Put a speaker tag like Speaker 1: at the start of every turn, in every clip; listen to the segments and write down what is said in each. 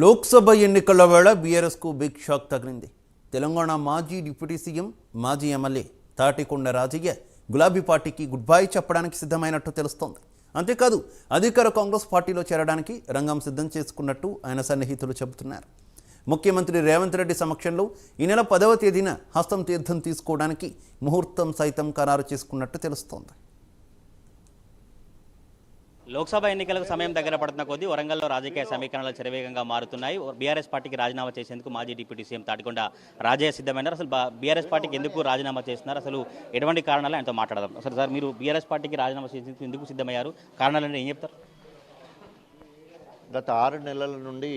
Speaker 1: లోక్సభ ఎన్నికల వేళ బీఆర్ఎస్కు బిగ్ షాక్ తగిలింది. తెలంగాణ మాజీ డిప్యూటీ సీఎం మాజీ ఎమ్మెల్యే తాటికొండ రాజయ్య గులాబీ పార్టీకి గుడ్ బై చెప్పడానికి సిద్ధమైనట్టు తెలుస్తోంది. అంతేకాదు అధికార కాంగ్రెస్ పార్టీలో చేరడానికి రంగం సిద్ధం చేసుకున్నట్టు ఆయన సన్నిహితులు చెబుతున్నారు. ముఖ్యమంత్రి రేవంత్ రెడ్డి సమక్షంలో ఈ నెల పదవ తేదీన హస్తం తీర్థం తీసుకోవడానికి ముహూర్తం సైతం ఖరారు చేసుకున్నట్టు తెలుస్తోంది.
Speaker 2: లోక్సభ ఎన్నికలకు సమయం దగ్గర పడుతున్న కొద్దీ వరంగల్లో రాజకీయ సమీకరణలు చరివేగంగా మారుతున్నాయి. బీఆర్ఎస్ పార్టీకి రాజీనామా చేసేందుకు మాజీ డిప్యూటీ సీఎం తాటికొండ రాజయ్య సిద్ధమైనారు. అసలు బీఆర్ఎస్ పార్టీకి ఎందుకు రాజీనామా చేస్తున్నారు? అసలు ఎటువంటి కారణాలు? ఆయనతో మాట్లాడదాం. అసలు సార్ మీరు బీఆర్ఎస్ పార్టీకి రాజీనామా చేసేందుకు ఎందుకు సిద్ధమయ్యారు? కారణాలు ఏం చెప్తారు?
Speaker 3: గత ఆరు నెలల నుండి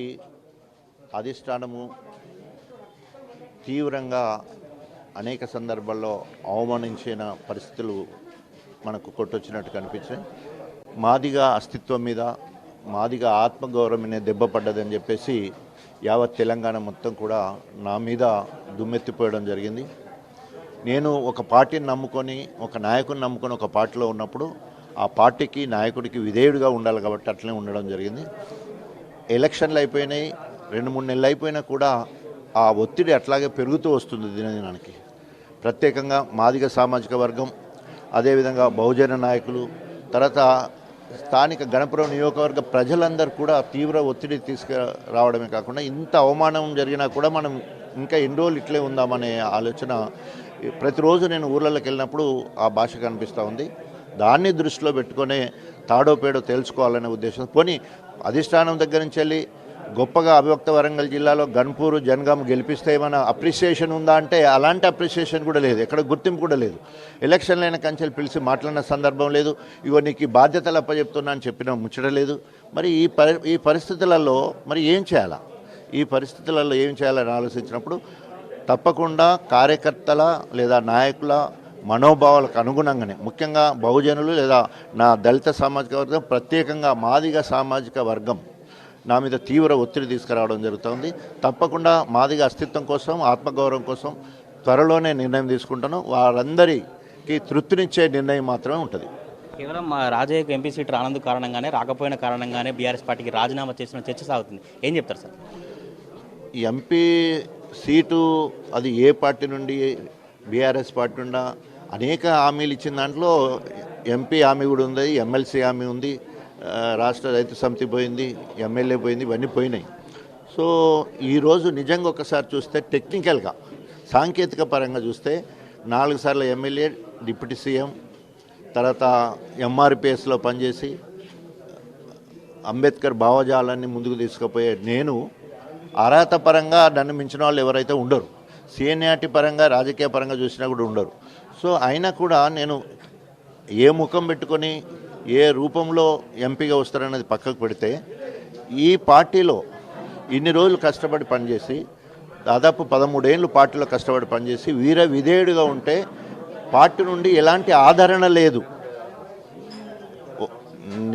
Speaker 3: అధిష్టానము తీవ్రంగా అనేక సందర్భాల్లో అవమానించిన పరిస్థితులు మనకు కొట్టొచ్చినట్టు కనిపించాయి. మాదిగా అస్తిత్వం మీద మాదిగా ఆత్మగౌరవం మీద దెబ్బ పడ్డదని చెప్పేసి యావత్ తెలంగాణ మొత్తం కూడా నా మీద దుమ్మెత్తిపోయడం జరిగింది. నేను ఒక పార్టీని నమ్ముకొని ఒక నాయకుని నమ్ముకొని ఒక పార్టీలో ఉన్నప్పుడు ఆ పార్టీకి నాయకుడికి విధేయుడిగా ఉండాలి కాబట్టి అట్లనే ఉండడం జరిగింది. ఎలక్షన్లు అయిపోయినాయి. రెండు మూడు నెలలు అయిపోయినా కూడా ఆ ఒత్తిడి అట్లాగే పెరుగుతూ వస్తుంది దినదినానికి. ప్రత్యేకంగా మాదిగ సామాజిక వర్గం అదేవిధంగా బహుజన నాయకులు తర్వాత స్థానిక గణపురం నియోజకవర్గ ప్రజలందరూ కూడా తీవ్ర ఒత్తిడి తీసుకురావడమే కాకుండా ఇంత అవమానం జరిగినా కూడా మనం ఇంకా ఎన్ని రోజులు ఇట్లే ఉందామనే ఆలోచన ప్రతిరోజు నేను ఊర్లలోకి వెళ్ళినప్పుడు ఆ భాష కనిపిస్తూ ఉంది. దాన్ని దృష్టిలో పెట్టుకునే తాడో పేడో తెలుసుకోవాలనే ఉద్దేశం. పోనీ అధిష్టానం దగ్గర నుంచి వెళ్ళి గొప్పగా అవిభక్త వరంగల్ జిల్లాలో గన్పూరు జనగామ గెలిపిస్తే ఏమైనా అప్రిసియేషన్ ఉందా అంటే అలాంటి అప్రిసియేషన్ కూడా లేదు. ఎక్కడ గుర్తింపు కూడా లేదు. ఎలక్షన్లైన కంచెలు పిలిచి మాట్లాడిన సందర్భం లేదు. ఇవో నీకు బాధ్యతలు అప్పచెప్తున్నా అని చెప్పిన ముచ్చట లేదు. మరి ఈ పరి ఈ పరిస్థితులలో మరి ఏం చేయాలా? ఈ పరిస్థితులలో ఏం చేయాలని ఆలోచించినప్పుడు తప్పకుండా కార్యకర్తల లేదా నాయకుల మనోభావాలకు అనుగుణంగానే ముఖ్యంగా బహుజనులు లేదా నా దళిత సామాజిక వర్గం ప్రత్యేకంగా మాదిగ సామాజిక వర్గం నా మీద తీవ్ర ఒత్తిడి తీసుకురావడం జరుగుతుంది. తప్పకుండా మాదిగ అస్తిత్వం కోసం ఆత్మగౌరవం కోసం త్వరలోనే నిర్ణయం తీసుకుంటాను. వారందరికీ తృప్తినిచ్చే నిర్ణయం మాత్రమే ఉంటుంది.
Speaker 2: కేవలం మా రాజయ్యకు ఎంపీ సీట్ రానందుకు కారణంగానే రాకపోయిన కారణంగానే బీఆర్ఎస్ పార్టీకి రాజీనామా చేసిన చర్చ సాగుతుంది. ఏం చెప్తారు సార్?
Speaker 3: ఎంపీ సీటు అది ఏ పార్టీ నుండి బీఆర్ఎస్ పార్టీ నుండా? అనేక హామీలు ఇచ్చిన దాంట్లో ఎంపీ హామీ కూడా ఉంది ఎమ్మెల్సీ హామీ ఉంది. రాష్ట్ర రైతు సమితి పోయింది ఎమ్మెల్యే పోయింది ఇవన్నీ పోయినాయి. సో ఈరోజు నిజంగా ఒకసారి చూస్తే టెక్నికల్గా సాంకేతిక పరంగా చూస్తే నాలుగు సార్లు ఎమ్మెల్యే డిప్యూటీ సీఎం తర్వాత ఎంఆర్పిఎస్లో పనిచేసి అంబేద్కర్ భావజాలాన్ని ముందుకు తీసుకుపోయే నేను అర్హత పరంగా నన్ను మించిన వాళ్ళు ఎవరైతే ఉండరు. సీనియారిటీ పరంగా రాజకీయ పరంగా చూసినా కూడా ఉండరు. సో అయినా కూడా నేను ఏ ముఖం పెట్టుకొని ఏ రూపంలో ఎంపీగా వస్తారనేది పక్కకు పెడితే ఈ పార్టీలో ఇన్ని రోజులు కష్టపడి పనిచేసి దాదాపు పదమూడేళ్ళు పార్టీలో కష్టపడి పనిచేసి వీర విధేయుడిగా ఉంటే పార్టీ నుండి ఎలాంటి ఆదరణ లేదు.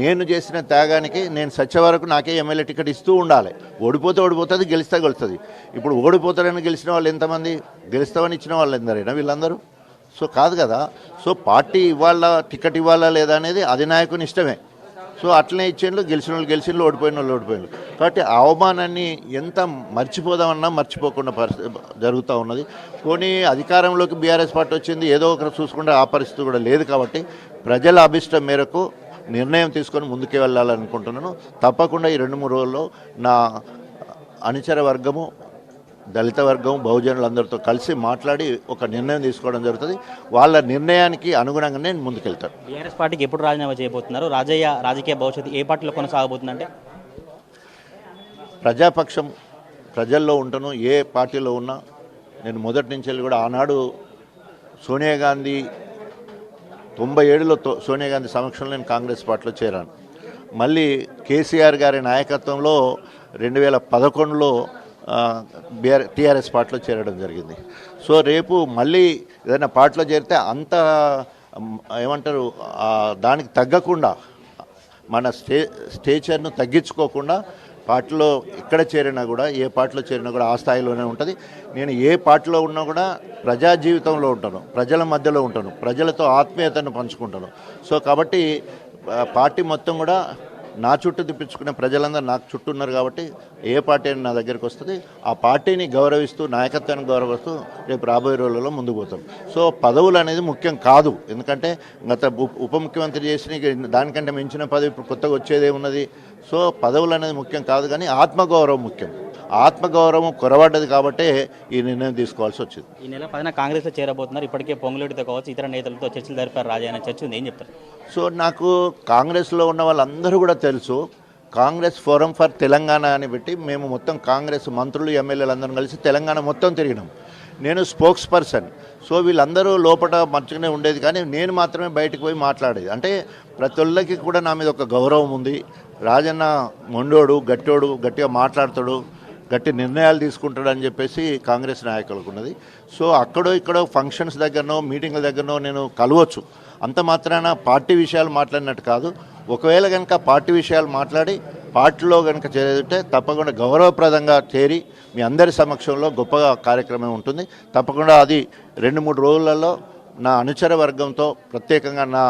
Speaker 3: నేను చేసిన త్యాగానికి నేను సచ్చే వరకు నాకే ఎమ్మెల్యే టికెట్ ఇస్తూ ఉండాలి. ఓడిపోతే ఓడిపోతుంది గెలిస్తే గెలుస్తుంది. ఇప్పుడు ఓడిపోతారని గెలిచిన వాళ్ళు ఎంతమంది? గెలుస్తామని ఇచ్చిన వాళ్ళు ఎందరైనా వీళ్ళందరూ? సో కాదు కదా. సో పార్టీ ఇవ్వాలా టికెట్ ఇవ్వాలా లేదా అనేది అధినాయకుని ఇష్టమే. సో అట్లనే ఇచ్చేళ్ళు గెలిచిన వాళ్ళు గెలిచిన ఓడిపోయిన వాళ్ళు ఓడిపోయిన కాబట్టి అవమానాన్ని ఎంత మర్చిపోదామన్నా మర్చిపోకుండా పరిస్థితి జరుగుతూ ఉన్నది. పోనీ అధికారంలోకి బీఆర్ఎస్ పార్టీ వచ్చింది ఏదో ఒకరు చూసుకుంటే ఆ పరిస్థితి కూడా లేదు కాబట్టి ప్రజల అభిష్టం మేరకు నిర్ణయం తీసుకొని ముందుకు వెళ్ళాలనుకుంటున్నాను. తప్పకుండా ఈ రెండు మూడు రోజుల్లో నా అనుచర వర్గము దళిత వర్గం బహుజనులందరితో కలిసి మాట్లాడి ఒక నిర్ణయం తీసుకోవడం జరుగుతుంది. వాళ్ళ నిర్ణయానికి అనుగుణంగా నేను ముందుకెళ్తాను
Speaker 2: బీఆర్ఎస్ పార్టీకి ఎప్పుడు రాజీనామా చేయబోతున్నారు? రాజయ్య రాజకీయ భవిష్యత్తు ఏ పార్టీలో కొనసాగబోతుందంటే?
Speaker 3: ప్రజాపక్షం ప్రజల్లో ఉంటాను ఏ పార్టీలో ఉన్నా నేను మొదటి నుంచి వెళ్ళి కూడా ఆనాడు సోనియా గాంధీ తొంభై ఏడులో సోనియా గాంధీ సమక్షంలో నేను కాంగ్రెస్ పార్టీలో చేరాను. మళ్ళీ కేసీఆర్ గారి నాయకత్వంలో రెండు వేల పదకొండులో బీఆర్ టీఆర్ఎస్ పార్టీలో చేరడం జరిగింది. సో రేపు మళ్ళీ ఏదైనా పార్టీలో చేరితే అంత ఏమంటారు దానికి తగ్గకుండా మన స్టే స్టేచర్ను తగ్గించుకోకుండా పార్టీలో ఎక్కడ చేరినా కూడా ఏ పార్టీలో చేరినా కూడా ఆ స్థాయిలోనే ఉంటుంది. నేను ఏ పార్టీలో ఉన్నా కూడా ప్రజా జీవితంలో ఉంటాను ప్రజల మధ్యలో ఉంటాను ప్రజలతో ఆత్మీయతను పంచుకుంటాను. సో కాబట్టి పార్టీ మొత్తం కూడా నా చుట్టూ తిప్పించుకునే ప్రజలందరూ నాకు చుట్టూ ఉన్నారు కాబట్టి ఏ పార్టీ అయినా నా దగ్గరికి వస్తుంది. ఆ పార్టీని గౌరవిస్తూ నాయకత్వాన్ని గౌరవిస్తూ రేపు రాబోయే రోజులలో ముందుకు పోతాం. సో పదవులు అనేది ముఖ్యం కాదు. ఎందుకంటే గత ఉప ముఖ్యమంత్రి చేసిన దానికంటే మించిన పదవి ఇప్పుడు కొత్తగా వచ్చేదే ఉన్నది. సో పదవులు అనేది ముఖ్యం కాదు కానీ ఆత్మగౌరవం ముఖ్యం. ఆత్మగౌరవం కొరబడ్డది కాబట్టే ఈ నిర్ణయం తీసుకోవాల్సి వచ్చింది.
Speaker 2: ఈ నెల పదిన కాంగ్రెస్లో చేరబోతున్నారు. ఇప్పటికే పొంగులేటితో కావచ్చు ఇతర నేతలతో చర్చలు జరిపారు రాజా అనే చర్చ ఉంది. ఏం చెప్తారు?
Speaker 3: సో నాకు కాంగ్రెస్లో ఉన్న వాళ్ళందరూ కూడా తెలుసు కాంగ్రెస్ ఫోరం ఫర్ తెలంగాణ అని పెట్టి మేము మొత్తం కాంగ్రెస్ మంత్రులు ఎమ్మెల్యేలు అందరం కలిసి తెలంగాణ మొత్తం తిరిగినాం. నేను స్పోక్స్ పర్సన్. సో వీళ్ళందరూ లోపల మంచిగానే ఉండేది కానీ నేను మాత్రమే బయటకు పోయి మాట్లాడేది. అంటే ప్రతి ఒళ్ళకి కూడా నా మీద ఒక గౌరవం ఉంది. రాజన్న మొండోడు గట్టోడు గట్టిగా మాట్లాడతాడు గట్టి నిర్ణయాలు తీసుకుంటాడు అని చెప్పేసి కాంగ్రెస్ నాయకులకు ఉన్నది. సో అక్కడో ఇక్కడో ఫంక్షన్స్ దగ్గరనో మీటింగ్ల దగ్గరనో నేను కలవచ్చు. అంత మాత్రాన పార్టీ విషయాలు మాట్లాడినట్టు కాదు. ఒకవేళ కనుక పార్టీ విషయాలు మాట్లాడి పార్టీలో కనుక చేరేదంటే తప్పకుండా గౌరవప్రదంగా చేరి మీ అందరి సమక్షంలో గొప్పగా కార్యక్రమం ఉంటుంది. తప్పకుండా అది రెండు మూడు రోజులలో నా అనుచర వర్గంతో ప్రత్యేకంగా నా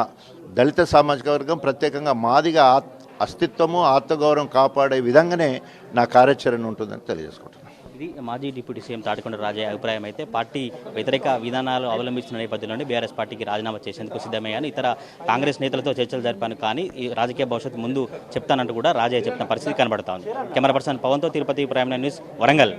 Speaker 3: దళిత సామాజిక వర్గం ప్రత్యేకంగా మాదిగా ఆత్- అస్తిత్వము ఆత్మగౌరవం కాపాడే విధంగానే నా కార్యాచరణ ఉంటుందని తెలియజేసుకుంటాను
Speaker 2: ఇది మాజీ డిప్యూటీ సీఎం తాటికొండ రాజయ్య అభిప్రాయం అయితే పార్టీ వ్యతిరేక విధానాలు అవలంబిస్తున్న నేపథ్యంలోనే బీఆర్ఎస్ పార్టీకి రాజీనామా చేసేందుకు సిద్ధమయ్యాను. ఇతర కాంగ్రెస్ నేతలతో చర్చలు జరిపాను కానీ ఈ రాజకీయ భవిష్యత్తు ముందు చెప్తానంటూ కూడా రాజయ్య చెప్తున్న పరిస్థితి కనబడతా ఉంది. కెమెరా పర్సన్ పవన్తో తిరుపతి ప్రైమ్ న్యూస్ వరంగల్.